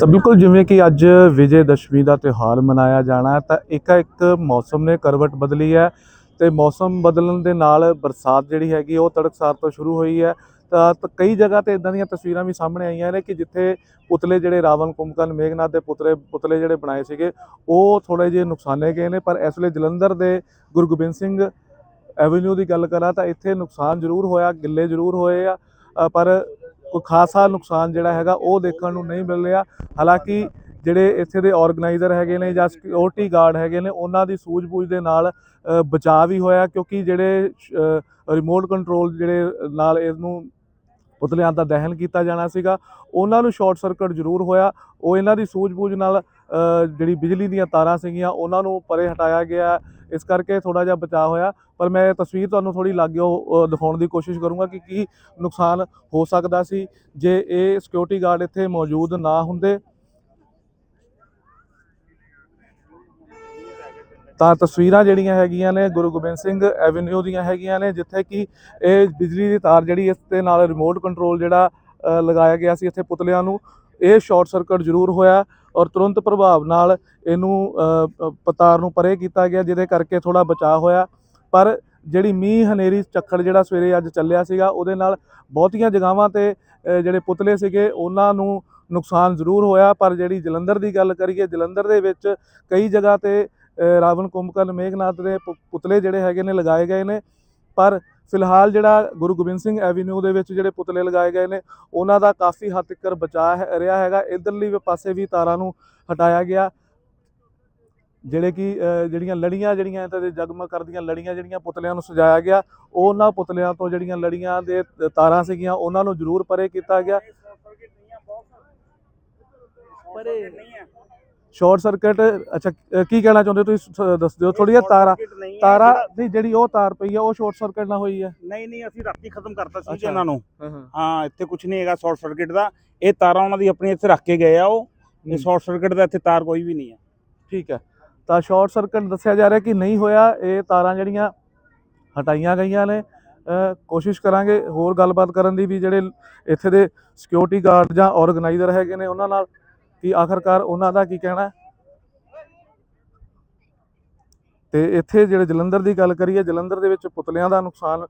ਤਾਂ ਬਿਲਕੁਲ ਜਿਵੇਂ ਕਿ ਅੱਜ ਵਿਜੇ ਦਸ਼ਮੀ ਦਾ ਤਿਉਹਾਰ ਮਨਾਇਆ ਜਾਣਾ ਤਾਂ ਇੱਕ ਇੱਕ ਮੌਸਮ ਨੇ ਕਰਵਟ ਬਦਲੀ ਹੈ ਤੇ ਮੌਸਮ ਬਦਲਣ ਦੇ ਨਾਲ ਬਰਸਾਤ ਜਿਹੜੀ ਹੈਗੀ ਉਹ ਤੜਕਸਾਰ ਤੋਂ ਸ਼ੁਰੂ ਹੋਈ ਹੈ। ਤਾਂ ਕਈ ਜਗ੍ਹਾ ਤੇ ਇਦਾਂ ਦੀਆਂ ਤਸਵੀਰਾਂ ਵੀ ਸਾਹਮਣੇ ਆਈਆਂ ਨੇ ਕਿ ਜਿੱਥੇ ਪੁਤਲੇ ਜਿਹੜੇ ਰਾਵਣ, ਕੁੰਭਕਰਨ, ਮੇਘਨਾਥ ਦੇ ਪੁਤਲੇ ਪੁਤਲੇ ਜਿਹੜੇ ਬਣਾਏ ਸੀਗੇ, ਉਹ ਥੋੜੇ ਜਿਹੇ ਨੁਕਸਾਨੇ ਗਏ ਨੇ, ਪਰ ਇਸ ਵੇਲੇ ਜਲੰਧਰ ਦੇ ਗੁਰੂ ਗੋਬਿੰਦ ਸਿੰਘ ਐਵਨਿਊ ਦੀ ਗੱਲ ਕਰਾਂ ਤਾਂ ਇੱਥੇ ਨੁਕਸਾਨ ਜ਼ਰੂਰ ਹੋਇਆ, ਗਿੱਲੇ ਜ਼ਰੂਰ ਹੋਏ ਆ। ਪਰ ਕੋਈ ਖਾਸਾ ਨੁਕਸਾਨ ਜਿਹੜਾ ਹੈਗਾ ਉਹ ਦੇਖਣ ਨੂੰ ਨਹੀਂ ਮਿਲ ਰਿਹਾ। ਹਾਲਾਂਕਿ ਜਿਹੜੇ ਇੱਥੇ ਦੇ ਆਰਗੇਨਾਈਜ਼ਰ ਹੈਗੇ ਨੇ ਜਾਂ ਸਿਕਿਉਰਿਟੀ ਗਾਰਡ ਹੈਗੇ ਨੇ, ਉਹਨਾਂ ਦੀ ਸੂਝ-ਬੂਝ ਦੇ ਨਾਲ ਬਚਾਅ ਵੀ ਹੋਇਆ ਕਿਉਂਕਿ ਜਿਹੜੇ ਰਿਮੋਟ ਕੰਟਰੋਲ ਜਿਹੜੇ ਨਾਲ ਇਹਨੂੰ ਪੁਤਲਿਆਂ ਦਾ ਦਹਨ ਕੀਤਾ ਜਾਣਾ ਸੀਗਾ, ਉਹਨਾਂ ਨੂੰ ਸ਼ਾਰਟ ਸਰਕਟ ਜ਼ਰੂਰ ਹੋਇਆ। ਉਹ ਇਹਨਾਂ ਦੀ ਸੂਝ-ਬੂਝ ਨਾਲ ਜਿਹੜੀ ਬਿਜਲੀ ਦੀਆਂ ਤਾਰਾਂ ਸੀਗੀਆਂ, ਉਹਨਾਂ ਨੂੰ ਪਰੇ ਹਟਾਇਆ ਗਿਆ। ਇਸ ਕਰਕੇ ਥੋੜਾ ਜਿਹਾ ਬਚਾਅ ਹੋਇਆ, ਪਰ ਮੈਂ ਇਹ ਤਸਵੀਰ ਤੁਹਾਨੂੰ ਥੋੜੀ ਲਾਗਿਓ ਦਿਖਾਉਣ ਦੀ ਕੋਸ਼ਿਸ਼ ਕਰੂੰਗਾ ਕਿ ਕੀ ਨੁਕਸਾਨ ਹੋ ਸਕਦਾ ਸੀ, ਜੇ ਇਹ ਸਿਕਿਉਰਿਟੀ ਗਾਰਡ ਇੱਥੇ ਮੌਜੂਦ ਨਾ ਹੁੰਦੇ। ਤਾਂ ਤਸਵੀਰਾਂ ਜਿਹੜੀਆਂ ਹੈਗੀਆਂ ਨੇ, ਗੁਰੂ ਗੋਬਿੰਦ ਸਿੰਘ ਐਵਨਿਊ ਦੀਆਂ ਹੈਗੀਆਂ ਨੇ, ਜਿੱਥੇ ਕਿ ਇਹ ਬਿਜਲੀ ਦੀ ਤਾਰ ਜਿਹੜੀ ਇਸ ਦੇ ਨਾਲ ਰਿਮੋਟ ਕੰਟਰੋਲ ਜਿਹੜਾ ਲਗਾਇਆ ਗਿਆ ਸੀ ਇੱਥੇ ਪੁਤਲਿਆਂ ਨੂੰ, ਇਹ ਸ਼ਾਰਟ ਸਰਕਟ ਜ਼ਰੂਰ ਹੋਇਆ। ਔਰ ਤੁਰੰਤ ਪ੍ਰਭਾਵ ਨਾਲ ਇਹਨੂੰ ਪਤਾਰ ਨੂੰ ਪਰੇ ਕੀਤਾ ਗਿਆ, ਜਿਹਦੇ ਕਰਕੇ ਥੋੜਾ ਬਚਾਅ ਹੋਇਆ। ਪਰ ਜਿਹੜੀ ਮੀਂਹ ਹਨੇਰੀ ਝੱਖੜ ਜਿਹੜਾ ਸਵੇਰੇ ਅੱਜ ਚੱਲਿਆ ਸੀਗਾ, ਉਹਦੇ ਨਾਲ ਬਹੁਤੀਆਂ ਜਗ੍ਹਾਵਾਂ ਤੇ ਜਿਹੜੇ ਪੁਤਲੇ ਸੀਗੇ, ਉਹਨਾਂ ਨੂੰ ਨੁਕਸਾਨ ਜ਼ਰੂਰ ਹੋਇਆ। ਪਰ ਜਿਹੜੀ ਜਲੰਧਰ ਦੀ ਗੱਲ ਕਰੀਏ, ਜਲੰਧਰ ਦੇ ਵਿੱਚ ਕਈ ਜਗ੍ਹਾ ਤੇ ਰਾਵਣ, ਕੁੰਭਕਰਨ, ਮੇਘਨਾਥ ਦੇ ਪੁ- ਪੁਤਲੇ ਜਿਹੜੇ ਹੈਗੇ ਨੇ, ਲਗਾਏ ਗਏ ਨੇ। ਪਰ ਫਿਲਹਾਲ ਜਿਹੜਾ ਗੁਰੂ ਗੋਬਿੰਦ ਸਿੰਘ ਐਵੀਨਿਊ ਦੇ ਵਿੱਚ ਜਿਹੜੇ ਪੁਤਲੇ ਲਗਾਏ ਗਏ ਨੇ, ਉਹਨਾਂ ਦਾ ਕਾਫੀ ਹੱਦ ਤੱਕ ਬਚਾਅ ਹੈ, ਰਿਹਾ ਹੈਗਾ। ਇਧਰਲੀ ਪਾਸੇ ਵੀ ਤਾਰਾਂ ਨੂੰ ਹਟਾਇਆ ਗਿਆ। ਜਿਹੜੇ ਕਿ ਜਿਹੜੀਆਂ ਲੜੀਆਂ ਜਿਹੜੀਆਂ ਇੱਥੇ ਦੇ ਜਗਮਗ ਕਰਦੀਆਂ, ਲੜੀਆਂ ਜਿਹੜੀਆਂ ਪੁਤਲਿਆਂ ਨੂੰ ਸਜਾਇਆ ਗਿਆ ਉਹਨਾਂ ਪੁਤਲਿਆਂ ਤੋਂ ਜਿਹੜੀਆਂ ਲੜੀਆਂ ਦੇ ਤਾਰਾਂ ਸੀਗੀਆਂ, ਉਹਨਾਂ ਨੂੰ ਜ਼ਰੂਰ ਪਰੇ ਕੀਤਾ ਗਿਆ। ਪਰੇ ਸ਼ਾਰਟ ਸਰਕਟ ਅੱਛਾ ਕੀ ਕਹਿਣਾ ਚਾਹੁੰਦੇ ਹੋ ਤੁਸੀਂ? ਦੱਸ ਦਿਓ ਥੋੜੀ ਜਿਹਾ ਤਾਰਾ ਤਾਰਾ ਨਹੀਂ ਜਿਹੜੀ ਉਹ ਤਾਰ ਪਈ ਆ ਉਹ ਸ਼ਾਰਟ ਸਰਕਟ ਨਾ ਹੋਈ ਹੈ? ਨਹੀਂ ਨਹੀਂ ਅਸੀਂ ਰਾਤੀ ਖਤਮ ਕਰਤਾ ਸੀ ਜੀ। ਇਹਨਾਂ ਨੂੰ। ਹਾਂ ਹਾਂ। ਹਾਂ ਇੱਥੇ ਕੁਝ ਨਹੀਂ ਹੈਗਾ ਸ਼ਾਰਟ ਸਰਕਟ ਦਾ। ਇਹ ਤਾਰਾਂ ਉਹਨਾਂ ਦੀ ਆਪਣੀ ਇੱਥੇ ਰੱਖ ਕੇ ਗਏ ਆ ਉਹ। ਇਹ। ਸ਼ਾਰਟ ਸਰਕਟ ਦਾ ਇੱਥੇ ਤਾਰ ਕੋਈ ਵੀ ਨਹੀਂ ਹੈ। ਠੀਕ ਹੈ। ਤਾਂ ਸ਼ਾਰਟ ਸਰਕਟ ਦੱਸਿਆ ਜਾ ਰਿਹਾ ਕਿ ਨਹੀਂ ਹੋਇਆ ਇਹ ਤਾਰਾਂ ਜਿਹੜੀਆਂ ਹਟਾਈਆਂ ਗਈਆਂ ਨੇ। ਕੋਸ਼ਿਸ਼ ਕਰਾਂਗੇ ਹੋਰ ਗੱਲਬਾਤ ਕਰਨ ਦੀ ਵੀ ਜਿਹੜੇ ਇੱਥੇ ਦੇ ਸਿਕਿਉਰਿਟੀ ਗਾਰਡ ਜਾਂ ਆਰਗੇਨਾਈਜ਼ਰ ਹੈਗੇ ਨੇ ਉਹਨਾਂ ਨਾਲ ਕਿ ਆਖਰਕਾਰ ਉਹਨਾਂ ਦਾ ਕੀ ਕਹਿਣਾ। ਤੇ ਇੱਥੇ ਜਿਹੜੇ ਜਲੰਧਰ ਦੀ ਗੱਲ ਕਰੀਏ ਜਲੰਧਰ ਦੇ ਵਿੱਚ ਪੁਤਲਿਆਂ ਦਾ ਨੁਕਸਾਨ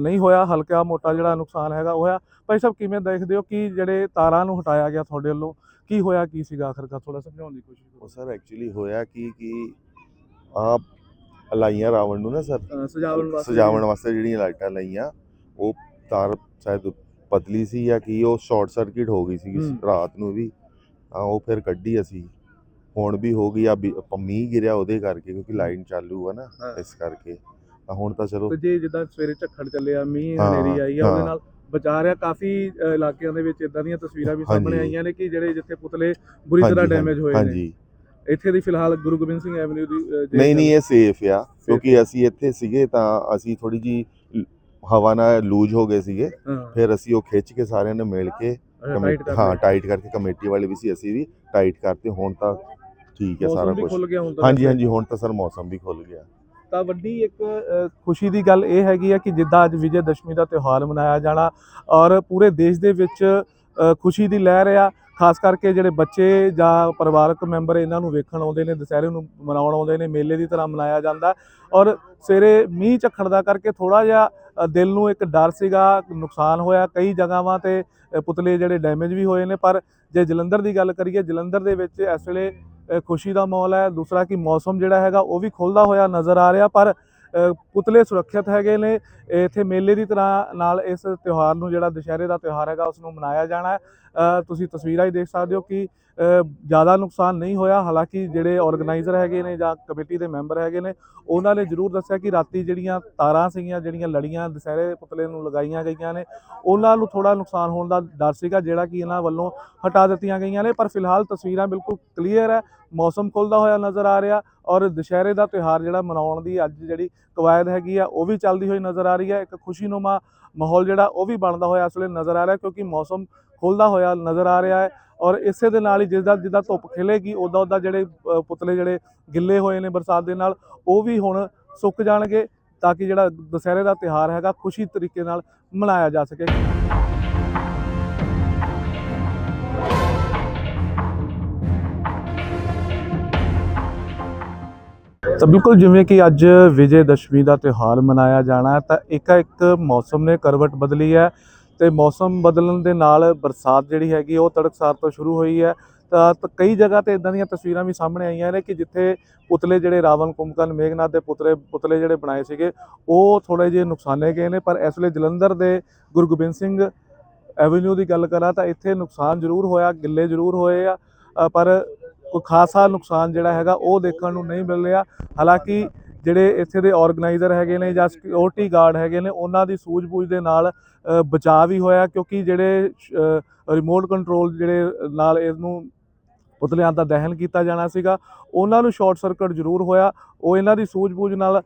ਨਹੀਂ ਹੋਇਆ ਹਲਕਾ ਮੋਟਾ ਜਿਹੜਾ ਨੁਕਸਾਨ ਹੈਗਾ ਉਹ ਹੋਇਆ। ਭਾਈ ਸਾਹਿਬ ਕਿਵੇਂ ਦੇਖਦੇ ਹੋ ਕਿ ਜਿਹੜੇ ਤਾਰਾਂ ਨੂੰ ਹਟਾਇਆ ਗਿਆ ਤੁਹਾਡੇ ਵੱਲੋਂ? ਕੀ ਹੋਇਆ ਕੀ ਸੀਗਾ ਆਖਰਕਾਰ? ਥੋੜਾ ਸਮਝਾਉਣ ਦੀ ਕੋਸ਼ਿਸ਼ ਉਹ ਸਰ ਐਕਚੁਅਲੀ ਹੋਇਆ ਕੀ ਕਿ ਆਪ ਲਾਈਆਂ ਰਾਵਣ ਨੂੰ ਨਾ ਸਰ ਕਰੋ ਸਜਾਵਣ ਵਾਸਤੇ। ਸਜਾਵਣ ਵਾਸਤੇ ਜਿਹੜੀਆਂ ਲਾਈਟਾਂ ਲਾਈਆਂ ਉਹ ਤਾਰ ਸ਼ਾਇਦ ਪਤਲੀ ਸੀ ਜਾਂ ਕੀ ਉਹ ਸ਼ਾਰਟ ਸਰਕਟ ਹੋ ਗਈ ਸੀ। ਰਾਤ ਨੂੰ ਵੀ। ਤਾਂ ਉਹ ਫਿਰ ਕੱਢੀ ਅਸੀਂ ਹੁਣ ਵੀ ਹੋ ਗਈ ਆ ਵੀ- ਆਪਾਂ ਮੀਂਹ ਗਿਰਿਆ ਉਹਦੇ ਕਰਕੇ ਕਿਉਂਕਿ ਲਾਈਨ ਚਾਲੂ ਆ ਨਾ ਹਾਂ। ਇਸ ਕਰਕੇ ਤਾਂ ਹੁਣ ਤਾਂ ਚਲੋ ਤੇ ਜੇ ਜਿੱਦਾਂ ਸਵੇਰੇ ਝੱਖੜ ਚੱਲਿਆ ਮੀਂਹ ਹਾਂ, ਹਨੇਰੀ ਆਈ ਆ ਉਹਦੇ ਹਾਂ। ਨਾਲ ਬਚਾ ਰਿਹਾ ਕਾਫੀ ਅ, ਇਲਾਕਿਆਂ ਦੇ ਵਿੱਚ ਇਦਾਂ ਦੀਆਂ ਤਸਵੀਰਾਂ ਵੀ ਸਾਹਮਣੇ ਹਾਂਜੀ। ਆਈਆਂ ਨੇ ਕਿ ਜਿਹੜੇ ਜਿੱਥੇ ਪੁਤਲੇ ਬੁਰੀ ਤਰ੍ਹਾਂ ਹਾਂਜੀ, ਡੈਮੇਜ ਹੋਏ ਨੇ ਹਾਂਜੀ ਇੱਥੇ ਦੀ ਫਿਲਹਾਲ ਗੁਰੂ ਗੋਬਿੰਦ ਸਿੰਘ ਐਵਨਿਊ ਦੀ ਅ, ਜੇ ਨਹੀਂ ਨਹੀਂ ਇਹ ਸੇਫ ਆ ਕਿਉਂਕਿ ਅਸੀਂ ਇੱਥੇ ਸੀਗੇ ਤਾਂ ਅਸੀਂ ਥੋੜੀ ਜੀ ਹਵਾ ਨਾਲ ਲੂਜ ਹੋ ਗਏ ਸੀਗੇ। ਫਿਰ ਅਸੀਂ ਉਹ ਖਿੱਚ ਕੇ ਸਾਰਿਆਂ ਨੇ ਮਿਲ ਕੇ ਅੱਛਾ, ਕਮੇ- tight ਕਰ ਹਾਂ। ਟਾਈਟ ਕਰਕੇ ਕਮੇਟੀ ਵਾਲੇ ਵੀ ਸੀ ਅਸੀਂ ਵੀ ਟਾਈਟ ਕਰਤੇ। ਹੁਣ ਤਾਂ ਠੀਕ ਹੈ ਸਾਰਾ ਕੁਝ ਹਾਂਜੀ। ਹਾਂਜੀ ਹੁਣ ਤਾਂ ਸਰ ਮੌਸਮ ਵੀ ਖੁੱਲ ਗਿਆ। ਤਾਂ ਵੱਡੀ ਇੱਕ ਖੁਸ਼ੀ ਦੀ ਗੱਲ ਇਹ ਹੈਗੀ ਹੈ ਕਿ ਜਿੱਦਾਂ ਅੱਜ ਵਿਜੇ ਦਸ਼ਮੀ ਦਾ ਤਿਉਹਾਰ ਮਨਾਇਆ ਜਾਣਾ ਔਰ ਪੂਰੇ ਦੇਸ਼ ਦੇ ਵਿੱਚ ਖੁਸ਼ੀ ਦੀ ਲਹਿਰ ਆ ਖਾਸ ਕਰਕੇ ਜਿਹੜੇ ਬੱਚੇ ਜਾਂ ਪਰਿਵਾਰਕ ਮੈਂਬਰ ਇਹਨਾਂ ਨੂੰ ਵੇਖਣ ਆਉਂਦੇ ਨੇ ਦੁਸਹਿਰੇ ਨੂੰ ਮਨਾਉਣ ਆਉਂਦੇ ਨੇ ਮੇਲੇ ਦੀ ਤਰ੍ਹਾਂ ਮਨਾਇਆ ਜਾਂਦਾ। ਔਰ ਸਵੇਰੇ ਮੀਂਹ ਝੱਖੜ ਦਾ ਕਰਕੇ ਥੋੜਾ ਜਿਹਾ ਦਿਲ ਨੂੰ ਇੱਕ ਡਰ ਸੀਗਾ, ਨੁਕਸਾਨ ਹੋਇਆ ਕਈ ਜਗ੍ਹਾਵਾਂ ਤੇ ਪੁਤਲੇ ਜਿਹੜੇ ਡੈਮੇਜ ਵੀ ਹੋਏ ਨੇ, ਪਰ ਜੇ ਜਲੰਧਰ ਦੀ ਗੱਲ ਕਰੀਏ, ਜਲੰਧਰ ਦੇ ਵਿੱਚ ਇਸ ਵੇਲੇ ਖੁਸ਼ੀ ਦਾ ਮਾਹੌਲ ਹੈ, ਦੂਸਰਾ ਕਿ ਮੌਸਮ ਜਿਹੜਾ ਹੈਗਾ ਉਹ ਵੀ ਖੁੱਲਦਾ ਹੋਇਆ ਨਜ਼ਰ ਆ ਰਿਹਾ, ਪਰ ਪੁਤਲੇ ਸੁਰੱਖਿਅਤ ਹੈਗੇ ਨੇ, ਇੱਥੇ ਮੇਲੇ ਦੀ ਤਰ੍ਹਾਂ ਨਾਲ ਇਸ ਤਿਉਹਾਰ ਨੂੰ ਜਿਹੜਾ ਦੁਸ਼ਹਿਰੇ ਦਾ ਤਿਉਹਾਰ ਹੈਗਾ ਉਸ ਨੂੰ ਮਨਾਇਆ ਜਾਣਾ ਤੁਸੀਂ ਤਸਵੀਰਾਂ ਹੀ ਦੇਖ ਸਕਦੇ ਹੋ ਕਿ ਜ਼ਿਆਦਾ ਨੁਕਸਾਨ ਨਹੀਂ ਹੋਇਆ। ਹਾਲਾਂਕਿ ਜਿਹੜੇ ਆਰਗੇਨਾਈਜ਼ਰ ਹੈਗੇ ਨੇ ਜਾਂ ਕਮੇਟੀ ਦੇ ਮੈਂਬਰ ਹੈਗੇ ਨੇ, ਉਹਨਾਂ ਨੇ ਜ਼ਰੂਰ ਦੱਸਿਆ ਕਿ ਰਾਤੀ ਜਿਹੜੀਆਂ ਤਾਰਾਂ ਸੀਗੀਆਂ, ਜਿਹੜੀਆਂ ਲੜੀਆਂ ਦੁਸਹਿਰੇ ਪੁਤਲੇ ਨੂੰ ਲਗਾਈਆਂ ਗਈਆਂ ਨੇ, ਉਹਨਾਂ ਨੂੰ ਥੋੜਾ ਨੁਕਸਾਨ ਹੋਣ ਦਾ ਡਰ ਸੀਗਾ, ਜਿਹੜਾ ਕਿ ਇਹਨਾਂ ਵੱਲੋਂ ਹਟਾ ਦਿੱਤੀਆਂ ਗਈਆਂ ਨੇ। ਪਰ ਫਿਲਹਾਲ ਤਸਵੀਰਾਂ ਬਿਲਕੁਲ ਕਲੀਅਰ ਹੈ, ਮੌਸਮ ਖੁੱਲਦਾ ਹੋਇਆ ਨਜ਼ਰ ਆ ਰਿਹਾ ਔਰ ਦੁਸ਼ਹਿਰੇ ਦਾ ਤਿਉਹਾਰ ਜਿਹੜਾ ਮਨਾਉਣ ਦੀ ਅੱਜ ਜਿਹੜੀ ਕਵਾਇਦ ਹੈਗੀ ਆ, ਉਹ ਵੀ ਚੱਲਦੀ ਹੋਈ ਨਜ਼ਰ ਆ ਰਹੀ ਹੈ। ਇੱਕ ਖੁਸ਼ੀਨੁਮਾ ਮਾਹੌਲ ਜਿਹੜਾ ਉਹ ਵੀ ਬਣਦਾ ਹੋਇਆ ਇਸ ਵੇਲੇ ਨਜ਼ਰ ਆ ਰਿਹਾ ਕਿਉਂਕਿ ਮੌਸਮ ਖੁੱਲਦਾ ਹੋਇਆ ਨਜ਼ਰ ਆ ਰਿਹਾ ਹੈ ਔਰ ਇਸੇ ਦੇ ਨਾਲ ਹੀ ਜਿੱਦਾਂ ਜਿੱਦਾਂ ਧੁੱਪ ਖਿਲੇਗੀ ਉਦਾਂ ਉਦਾਂ ਜਿਹੜੇ ਪੁਤਲੇ ਜਿਹੜੇ ਗਿੱਲੇ ਹੋਏ ਨੇ ਬਰਸਾਤ ਦੇ ਨਾਲ, ਉਹ ਵੀ ਹੁਣ ਸੁੱਕ ਜਾਣਗੇ ਤਾਂ ਕਿ ਜਿਹੜਾ ਦੁਸਹਿਰੇ ਦਾ ਤਿਉਹਾਰ ਹੈਗਾ, ਖੁਸ਼ੀ ਤਰੀਕੇ ਨਾਲ ਮਨਾਇਆ ਜਾ ਸਕੇ। ਤਾਂ ਬਿਲਕੁਲ ਜਿਵੇਂ ਕਿ ਅੱਜ ਵਿਜੇ ਦਸ਼ਮੀ ਦਾ ਤਿਉਹਾਰ ਮਨਾਇਆ ਜਾਣਾ ਹੈ, ਤਾਂ ਇੱਕ ਇੱਕ ਮੌਸਮ ਨੇ ਕਰਵਟ ਬਦਲੀ ਹੈ ਤੇ ਮੌਸਮ ਬਦਲਣ ਦੇ ਨਾਲ ਬਰਸਾਤ ਜਿਹੜੀ ਹੈਗੀ ਉਹ ਤੜਕਸਾਰ ਤੋਂ ਸ਼ੁਰੂ ਹੋਈ ਹੈ। ਤਾਂ ਕਈ ਜਗ੍ਹਾ ਤੇ ਇਦਾਂ ਦੀਆਂ ਤਸਵੀਰਾਂ ਵੀ ਸਾਹਮਣੇ ਆਈਆਂ ਨੇ ਕਿ ਜਿੱਥੇ ਪੁਤਲੇ ਜਿਹੜੇ ਰਾਵਣ, ਕੁੰਭਕਰਨ, ਮੇਘਨਾਥ ਦੇ ਪੁਤਲੇ ਪੁਤਲੇ ਜਿਹੜੇ ਬਣਾਏ ਸੀਗੇ, ਉਹ ਥੋੜੇ ਜਿਹੇ ਨੁਕਸਾਨੇ ਗਏ ਨੇ। ਪਰ ਇਸ ਵੇਲੇ ਜਲੰਧਰ ਦੇ ਗੁਰੂ ਗੋਬਿੰਦ ਸਿੰਘ ਐਵਨਿਊ ਦੀ ਗੱਲ ਕਰਾਂ ਤਾਂ ਇੱਥੇ ਨੁਕਸਾਨ ਜ਼ਰੂਰ ਹੋਇਆ, ਗਿੱਲੇ ਜ਼ਰੂਰ ਹੋਏ ਆ। ਪਰ ਕੋਈ ਖਾਸਾ ਨੁਕਸਾਨ ਜਿਹੜਾ ਹੈਗਾ ਉਹ ਦੇਖਣ ਨੂੰ ਨਹੀਂ ਮਿਲ ਰਿਹਾ। ਹਾਲਾਂਕਿ ਜਿਹੜੇ ਇੱਥੇ ਦੇ ਆਰਗੇਨਾਈਜ਼ਰ ਹੈਗੇ ਨੇ ਜਾਂ ਸਿਕਿਉਰਿਟੀ ਗਾਰਡ ਹੈਗੇ ਨੇ, ਉਹਨਾਂ ਦੀ ਸੂਝ-ਬੂਝ ਦੇ ਨਾਲ ਬਚਾਅ ਵੀ ਹੋਇਆ ਕਿਉਂਕਿ ਜਿਹੜੇ ਰਿਮੋਟ ਕੰਟਰੋਲ ਜਿਹੜੇ ਨਾਲ ਇਹਨੂੰ ਪੁਤਲਿਆਂ ਦਾ ਦਹਨ ਕੀਤਾ ਜਾਣਾ ਸੀਗਾ, ਉਹਨਾਂ ਨੂੰ ਸ਼ਾਰਟ ਸਰਕਟ ਜ਼ਰੂਰ ਹੋਇਆ। ਉਹ ਇਹਨਾਂ ਦੀ ਸੂਝ-ਬੂਝ ਨਾਲ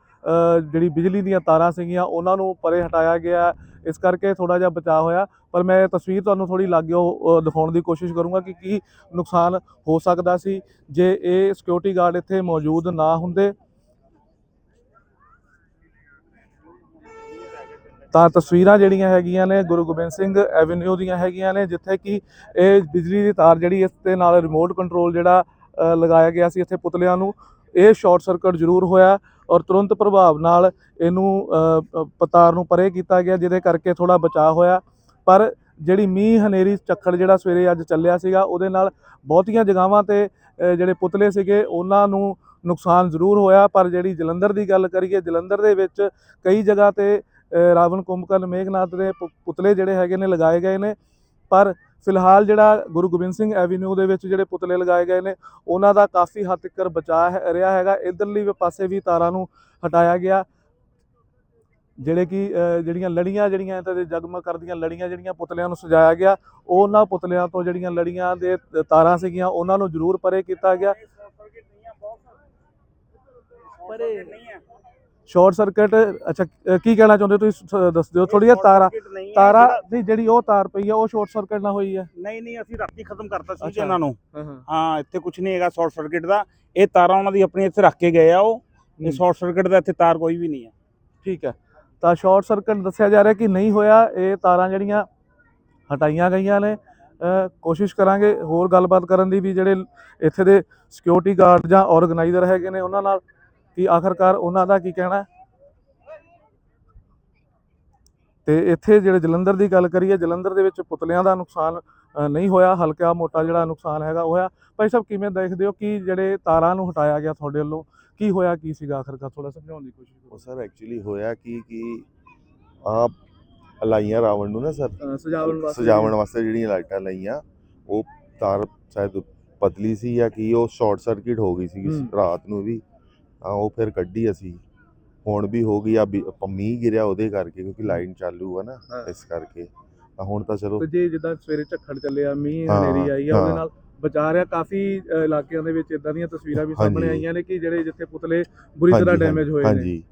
ਜਿਹੜੀ ਬਿਜਲੀ ਦੀਆਂ ਤਾਰਾਂ ਸੀਗੀਆਂ, ਉਹਨਾਂ ਨੂੰ ਪਰੇ ਹਟਾਇਆ ਗਿਆ। ਇਸ ਕਰਕੇ ਥੋੜਾ ਜਿਹਾ ਬਚਾਅ ਹੋਇਆ, ਪਰ ਮੈਂ ਇਹ ਤਸਵੀਰ ਤੁਹਾਨੂੰ ਥੋੜੀ ਲਾਗਿਓ ਦਿਖਾਉਣ ਦੀ ਕੋਸ਼ਿਸ਼ ਕਰੂੰਗਾ ਕਿ ਕੀ ਨੁਕਸਾਨ ਹੋ ਸਕਦਾ ਸੀ, ਜੇ ਇਹ ਸਿਕਿਉਰਿਟੀ ਗਾਰਡ ਇੱਥੇ ਮੌਜੂਦ ਨਾ ਹੁੰਦੇ। ਤਾਂ ਤਸਵੀਰਾਂ ਜਿਹੜੀਆਂ ਹੈਗੀਆਂ ਨੇ, ਗੁਰੂ ਗੋਬਿੰਦ ਸਿੰਘ ਐਵਨਿਊ ਦੀਆਂ ਹੈਗੀਆਂ ਨੇ, ਜਿੱਥੇ ਕਿ ਇਹ ਬਿਜਲੀ ਦੀ ਤਾਰ ਜਿਹੜੀ ਇਸ ਦੇ ਨਾਲ ਰਿਮੋਟ ਕੰਟਰੋਲ ਜਿਹੜਾ ਲਗਾਇਆ ਗਿਆ ਸੀ ਇੱਥੇ ਪੁਤਲਿਆਂ ਨੂੰ, ਇਹ ਸ਼ਾਰਟ ਸਰਕਟ ਜ਼ਰੂਰ ਹੋਇਆ। ਔਰ ਤੁਰੰਤ ਪ੍ਰਭਾਵ ਨਾਲ ਇਹਨੂੰ ਪਤਾਰ ਨੂੰ ਪਰੇ ਕੀਤਾ ਗਿਆ, ਜਿਹਦੇ ਕਰਕੇ ਥੋੜਾ ਬਚਾਅ ਹੋਇਆ। ਪਰ ਜਿਹੜੀ ਮੀਂਹ ਹਨੇਰੀ ਚੱਖੜ ਜਿਹੜਾ ਸਵੇਰੇ ਅੱਜ ਚੱਲਿਆ ਸੀਗਾ, ਉਹਦੇ ਨਾਲ ਬਹੁਤੀਆਂ ਜਗ੍ਹਾਵਾਂ ਤੇ ਜਿਹੜੇ ਪੁਤਲੇ ਸੀਗੇ, ਉਹਨਾਂ ਨੂੰ ਨੁਕਸਾਨ ਜ਼ਰੂਰ ਹੋਇਆ। ਪਰ ਜਿਹੜੀ ਜਲੰਧਰ ਦੀ ਗੱਲ ਕਰੀਏ, ਜਲੰਧਰ ਦੇ ਵਿੱਚ ਕਈ ਜਗ੍ਹਾ ਤੇ ਰਾਵਣ ਕੁੰਭਕਰਨ ਮੇਘਨਾਥ ਦੇ ਪੁ- ਪੁਤਲੇ ਜਿਹੜੇ ਹੈਗੇ ਨੇ ਲਗਾਏ ਗਏ ਨੇ। ਪਰ ਫਿਲਹਾਲ ਜਿਹੜਾ ਗੁਰੂ ਗੋਬਿੰਦ ਸਿੰਘ ਐਵੀਨਿਊ ਦੇ ਵਿੱਚ ਜਿਹੜੇ ਪੁਤਲੇ ਲਗਾਏ ਗਏ ਨੇ, ਉਹਨਾਂ ਦਾ ਕਾਫੀ ਹੱਦ ਤੱਕ ਬਚਾਅ ਰਿਹਾ ਹੈਗਾ। ਇਧਰਲੀ ਪਾਸੇ ਵੀ ਤਾਰਾਂ ਨੂੰ ਹਟਾਇਆ ਗਿਆ। ਜਿਹੜੇ ਕਿ ਜਿਹੜੀਆਂ ਲੜੀਆਂ ਜਿਹੜੀਆਂ ਇੱਥੇ ਦੇ ਜਗਮਗ ਕਰਦੀਆਂ, ਲੜੀਆਂ ਜਿਹੜੀਆਂ ਪੁਤਲਿਆਂ ਨੂੰ ਸਜਾਇਆ ਗਿਆ, ਉਹਨਾਂ ਪੁਤਲਿਆਂ ਤੋਂ ਜਿਹੜੀਆਂ ਲੜੀਆਂ ਦੇ ਤਾਰਾਂ ਸੀਗੀਆਂ, ਉਹਨਾਂ ਨੂੰ ਜ਼ਰੂਰ ਪਰੇ ਕੀਤਾ ਗਿਆ। ਪਰੇ ਸ਼ਾਰਟ ਸਰਕਟ ਅੱਛਾ ਕੀ ਕਹਿਣਾ ਚਾਹੁੰਦੇ ਹੋ ਤੁਸੀਂ? ਦੱਸ ਦਿਓ ਥੋੜੀ ਜਿਹੀ ਤਾਰਾ ਤਾਰਾ ਨਹੀਂ ਜਿਹੜੀ ਉਹ ਤਾਰ ਪਈ ਆ ਉਹ ਸ਼ਾਰਟ ਸਰਕਟ ਨਾ ਹੋਈ ਹੈ ਨਹੀਂ ਨਹੀਂ ਅਸੀਂ ਰਾਤੀ ਖਤਮ ਕਰਤਾ ਸੀ। ਇਹਨਾਂ ਨੂੰ। ਹਾਂ ਇੱਥੇ ਕੁਝ ਨਹੀਂ ਹੈਗਾ ਸ਼ਾਰਟ ਸਰਕਟ ਦਾ। ਇਹ ਤਾਰਾਂ ਉਹਨਾਂ ਦੀ ਆਪਣੀ ਇੱਥੇ ਰੱਖ ਕੇ ਗਏ ਆ ਉਹ। ਇਹ ਸ਼ਾਰਟ ਸਰਕਟ ਦਾ ਇੱਥੇ ਤਾਰ ਕੋਈ ਵੀ ਨਹੀਂ ਹੈ ਠੀਕ ਹੈ। ਤਾਂ ਸ਼ਾਰਟ ਸਰਕਟ ਦੱਸਿਆ ਜਾ ਰਿਹਾ ਕਿ ਨਹੀਂ ਹੋਇਆ ਇਹ ਤਾਰਾਂ ਜਿਹੜੀਆਂ ਹਟਾਈਆਂ ਗਈਆਂ ਨੇ। ਕੋਸ਼ਿਸ਼ ਕਰਾਂਗੇ ਹੋਰ ਗੱਲਬਾਤ ਕਰਨ ਦੀ ਵੀ ਜਿਹੜੇ ਇੱਥੇ ਦੇ ਸਿਕਿਉਰਿਟੀ ਗਾਰਡ ਜਾਂ ਆਰਗੇਨਾਈਜ਼ਰ ਹੈਗੇ ਨੇ ਉਹਨਾਂ ਨਾਲ ਕਿ ਆਖਰਕਾਰ ਉਹਨਾਂ ਦਾ ਕੀ ਕਹਿਣਾ ਤੇ ਇੱਥੇ ਜਿਹੜੇ ਜਲੰਧਰ ਦੀ ਗੱਲ ਕਰੀਏ ਜਲੰਧਰ ਦੇ ਵਿੱਚ ਪੁਤਲਿਆਂ ਦਾ ਨੁਕਸਾਨ ਨਹੀਂ ਹੋਇਆ ਹਲਕਾ ਮੋਟਾ ਜਿਹੜਾ ਨੁਕਸਾਨ ਹੈਗਾ ਹੋਇਆ। ਭਾਈ ਸਾਹਿਬ ਕਿਵੇਂ ਦੇਖਦੇ ਹੋ ਕਿ ਜਿਹੜੇ ਤਾਰਾਂ ਨੂੰ ਹਟਾਇਆ ਗਿਆ ਤੁਹਾਡੇ ਵੱਲੋਂ ਕੀ ਹੋਇਆ ਕੀ ਸੀਗਾ? ਆਖਰਕਾਰ ਥੋੜਾ ਸਮਝਾਉਣ ਦੀ ਕੋਸ਼ਿਸ਼ ਕਰੋ। ਸਰ ਐਕਚੁਅਲੀ ਹੋਇਆ ਕੀ ਕਿ ਆ ਲਾਈਆਂ ਰਾਵਣ ਨੂੰ ਨਾ ਸਰ ਸਜਾਵਣ ਵਾਸਤੇ। ਸਜਾਵਣ ਵਾਸਤੇ ਜਿਹੜੀਆਂ ਲਾਈਟਾਂ ਲਾਈਆਂ ਉਹ ਤਾਰ ਸ਼ਾਇਦ ਪਤਲੀ ਸੀ ਜਾਂ ਕੀ ਉਹ ਸ਼ਾਰਟ ਸਰਕਟ ਹੋ ਗਈ ਸੀ। ਰਾਤ ਨੂੰ ਵੀ। ਉਹ ਫਿਰ ਕੱਢੀ ਅਸੀਂ। ਹੁਣ ਵੀ ਹੋ ਗਈ ਆ ਮੀਂਹ ਗਿਰਿਆ ਉਹਦੇ ਕਰਕੇ ਕਿਉਂਕਿ ਲਾਈਨ ਚਾਲੂ ਆ ਨਾ। ਇਸ ਕਰਕੇ। ਤਾਂ ਹੁਣ ਤਾਂ ਚਲੋ ਜੇ ਜਿੱਦਾਂ ਸਵੇਰੇ ਝੱਖੜ ਚੱਲਿਆ ਮੀਂਹ ਹਨੇਰੀ ਆਈ ਆ ਉਹਦੇ। ਨਾਲ ਬਚਾ ਰਿਹਾ ਕਾਫੀ ਇਲਾਕਿਆਂ ਦੇ ਵਿੱਚ ਇਦਾਂ ਦੀਆਂ ਤਸਵੀਰਾਂ ਵੀ ਸਾਹਮਣੇ। ਆਈਆਂ ਨੇ ਕਿ ਜਿਹੜੇ ਜਿੱਥੇ ਪੁਤਲੇ ਬੁਰੀ ਤਰ੍ਹਾਂ ਡੈਮੇਜ ਹੋਏ ਨੇ। ਹਾਂਜੀ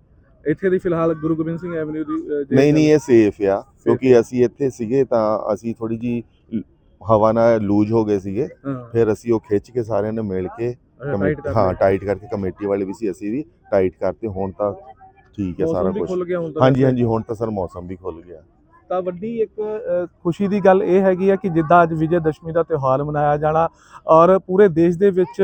ਇੱਥੇ ਦੀ ਫਿਲਹਾਲ ਗੁਰੂ ਗੋਬਿੰਦ ਸਿੰਘ ਐਵਨਿਊ ਦੀ ਨਹੀਂ ਨਹੀਂ ਇਹ ਸੇਫ ਆ। ਕਿਉਂਕਿ ਅਸੀਂ ਇੱਥੇ ਸੀਗੇ ਤਾਂ ਅਸੀਂ ਥੋੜੀ ਜੀ ਹਵਾ ਨਾਲ ਲੂਜ ਹੋ ਗਏ ਸੀਗੇ। ਫਿਰ ਅਸੀਂ ਉਹ ਖਿੱਚ ਕੇ ਸਾਰਿਆਂ ਨੇ ਮਿਲ ਕੇ ਅੱਛਾ, ਕਮੇ- tight ਕਰ ਹਾਂ। ਟਾਈਟ ਕਰਕੇ ਕਮੇਟੀ ਵਾਲੇ ਵੀ ਸੀ ਅਸੀਂ ਵੀ ਟਾਈਟ ਕਰਤੇ ਹੁਣ ਤਾਂ ਠੀਕ ਹੈ ਸਾਰਾ ਕੁਝ ਹਾਂਜੀ। ਹਾਂਜੀ ਹੁਣ ਤਾਂ ਸਰ ਮੌਸਮ ਵੀ ਖੁੱਲ ਗਿਆ ਤਾਂ ਵੱਡੀ ਇੱਕ ਖੁਸ਼ੀ ਦੀ ਗੱਲ ਇਹ ਹੈਗੀ ਆ ਕਿ ਜਿੱਦਾਂ ਅੱਜ ਵਿਜੇ ਦਸ਼ਮੀ ਦਾ ਤਿਉਹਾਰ ਮਨਾਇਆ ਜਾਣਾ ਔਰ ਪੂਰੇ ਦੇਸ਼ ਦੇ ਵਿੱਚ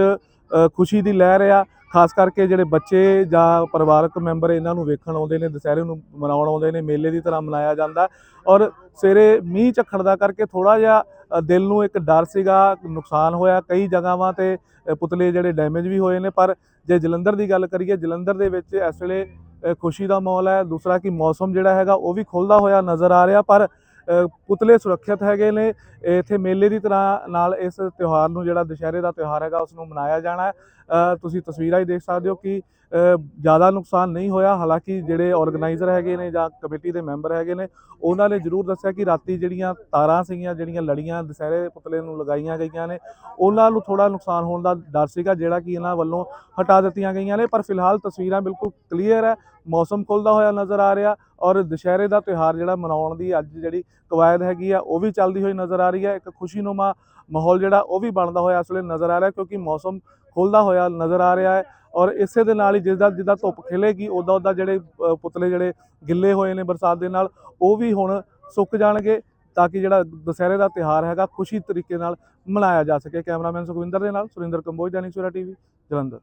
ਖੁਸ਼ੀ ਦੀ ਲਹਿਰ ਆ ਖਾਸ ਕਰਕੇ ਜਿਹੜੇ ਬੱਚੇ ਜਾਂ ਪਰਿਵਾਰਕ ਮੈਂਬਰ ਇਹਨਾਂ ਨੂੰ ਵੇਖਣ ਆਉਂਦੇ ਨੇ ਦੁਸਹਿਰੇ ਨੂੰ ਮਨਾਉਣ ਆਉਂਦੇ ਨੇ ਮੇਲੇ ਦੀ ਤਰ੍ਹਾਂ ਮਨਾਇਆ ਜਾਂਦਾ ਔਰ ਸਵੇਰੇ ਮੀਂਹ ਝੱਖੜ ਦਾ ਕਰਕੇ ਥੋੜਾ ਜਿਹਾ ਦਿਲ ਨੂੰ ਇੱਕ ਡਰ ਸੀਗਾ, ਨੁਕਸਾਨ ਹੋਇਆ ਕਈ ਜਗ੍ਹਾਵਾਂ ਤੇ ਪੁਤਲੇ ਜਿਹੜੇ ਡੈਮੇਜ ਵੀ ਹੋਏ ਨੇ, ਪਰ ਜੇ ਜਲੰਧਰ ਦੀ ਗੱਲ ਕਰੀਏ, ਜਲੰਧਰ ਦੇ ਵਿੱਚ ਇਸ ਵੇਲੇ ਖੁਸ਼ੀ ਦਾ ਮਾਹੌਲ ਹੈ। ਦੂਸਰਾ ਕਿ ਮੌਸਮ ਜਿਹੜਾ ਹੈਗਾ, ਉਹ ਵੀ ਖੁੱਲਦਾ ਹੋਇਆ ਨਜ਼ਰ ਆ ਰਿਹਾ, ਪਰ ਪੁਤਲੇ ਸੁਰੱਖਿਅਤ ਹੈਗੇ ਨੇ। ਇੱਥੇ ਮੇਲੇ ਦੀ ਤਰ੍ਹਾਂ ਨਾਲ ਇਸ ਤਿਉਹਾਰ ਨੂੰ ਜਿਹੜਾ ਦੁਸ਼ਹਿਰੇ ਦਾ ਤਿਉਹਾਰ ਹੈਗਾ ਉਸ ਨੂੰ ਮਨਾਇਆ ਜਾਣਾ ਹੈ। ਤੁਸੀਂ ਤਸਵੀਰਾਂ ਹੀ ਦੇਖ ਸਕਦੇ ਹੋ ਕਿ ਜ਼ਿਆਦਾ ਨੁਕਸਾਨ ਨਹੀਂ ਹੋਇਆ। ਹਾਲਾਂਕਿ ਜਿਹੜੇ ਆਰਗੇਨਾਈਜ਼ਰ ਹੈਗੇ ਨੇ ਜਾਂ ਕਮੇਟੀ ਦੇ ਮੈਂਬਰ ਹੈਗੇ ਨੇ, ਉਹਨਾਂ ਨੇ ਜ਼ਰੂਰ ਦੱਸਿਆ ਕਿ ਰਾਤੀ ਜਿਹੜੀਆਂ ਤਾਰਾਂ ਸੀਗੀਆਂ, ਜਿਹੜੀਆਂ ਲੜੀਆਂ ਦੁਸਹਿਰੇ ਪੁਤਲੇ ਨੂੰ ਲਗਾਈਆਂ ਗਈਆਂ ਨੇ, ਉਹਨਾਂ ਨੂੰ ਥੋੜਾ ਨੁਕਸਾਨ ਹੋਣ ਦਾ ਡਰ ਸੀਗਾ, ਜਿਹੜਾ ਕਿ ਇਹਨਾਂ ਵੱਲੋਂ ਹਟਾ ਦਿੱਤੀਆਂ ਗਈਆਂ ਨੇ। ਪਰ ਫਿਲਹਾਲ ਤਸਵੀਰਾਂ ਬਿਲਕੁਲ ਕਲੀਅਰ ਹੈ, ਮੌਸਮ ਖੁੱਲਦਾ ਹੋਇਆ ਨਜ਼ਰ ਆ ਰਿਹਾ ਔਰ ਦੁਸ਼ਹਿਰੇ ਦਾ ਤਿਉਹਾਰ ਜਿਹੜਾ ਮਨਾਉਣ ਦੀ ਅੱਜ ਜਿਹੜੀ ਕਵਾਇਦ ਹੈਗੀ ਆ, ਉਹ ਵੀ ਚੱਲਦੀ ਹੋਈ ਨਜ਼ਰ ਆ ਰਹੀ ਹੈ। ਇੱਕ ਖੁਸ਼ੀਨੁਮਾ ਮਾਹੌਲ ਜਿਹੜਾ ਉਹ ਵੀ ਬਣਦਾ ਹੋਇਆ ਇਸ ਵੇਲੇ ਨਜ਼ਰ ਆ ਰਿਹਾ ਕਿਉਂਕਿ ਮੌਸਮ ਖੁੱਲਦਾ ਹੋਇਆ ਨਜ਼ਰ ਆ ਰਿਹਾ ਹੈ ਔਰ ਇਸੇ ਦੇ ਨਾਲ ਹੀ ਜਿੱਦਾਂ ਜਿੱਦਾਂ ਧੁੱਪ ਖਿਲੇਗੀ ਉਦਾਂ ਉਦਾਂ ਜਿਹੜੇ ਪੁਤਲੇ ਜਿਹੜੇ ਗਿੱਲੇ ਹੋਏ ਨੇ ਬਰਸਾਤ ਦੇ ਨਾਲ, ਉਹ ਵੀ ਹੁਣ ਸੁੱਕ ਜਾਣਗੇ ਤਾਂ ਕਿ ਜਿਹੜਾ ਦੁਸਹਿਰੇ ਦਾ ਤਿਉਹਾਰ ਹੈਗਾ, ਖੁਸ਼ੀ ਤਰੀਕੇ ਨਾਲ ਮਨਾਇਆ ਜਾ ਸਕੇ। ਕੈਮਰਾਮੈਨ ਸੁਖਵਿੰਦਰ ਦੇ ਨਾਲ, ਸੁਰਿੰਦਰ ਕੰਬੋਜ, ਦੈਨਿਕ ਸਵੇਰਾ ਟੀਵੀ, ਜਲੰਧਰ।